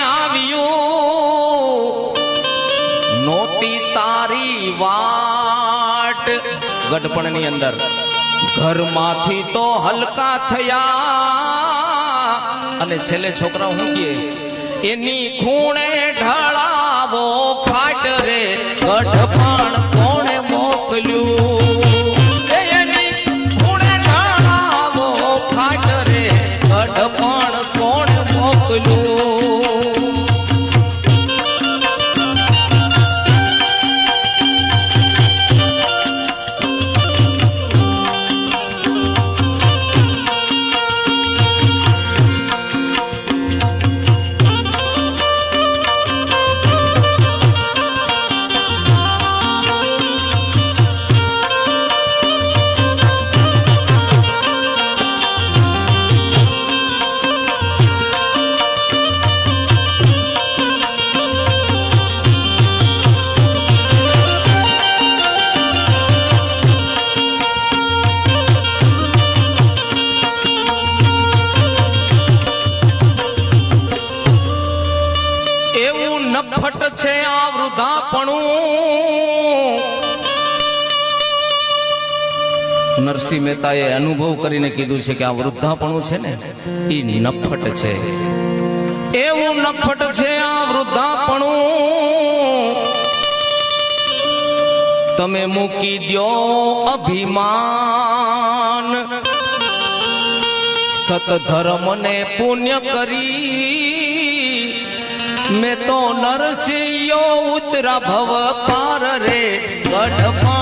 આવ્યું? નોતી તારી વાટ. ગઢપણની અંદર. ઘરમાંથી તો હલકા થયા. અને છેલ્લે છોકરા હું કે એની ખૂણે ઢળાવો એવું નફટ છે આ વૃદ્ધાપણું નરસિંહ મહેતાએ અનુભવ કરીને કીધું છે કે આ વૃદ્ધાપણું છે ને એ નફટ છે. એવું નફટ છે આ વૃદ્ધાપણું તમે મૂકી દ્યો અભિમાન. સતધર્મને પુણ્ય કરી મેં તો નરસિંહ ઉતરા ભવ પાર રે ગઢપણ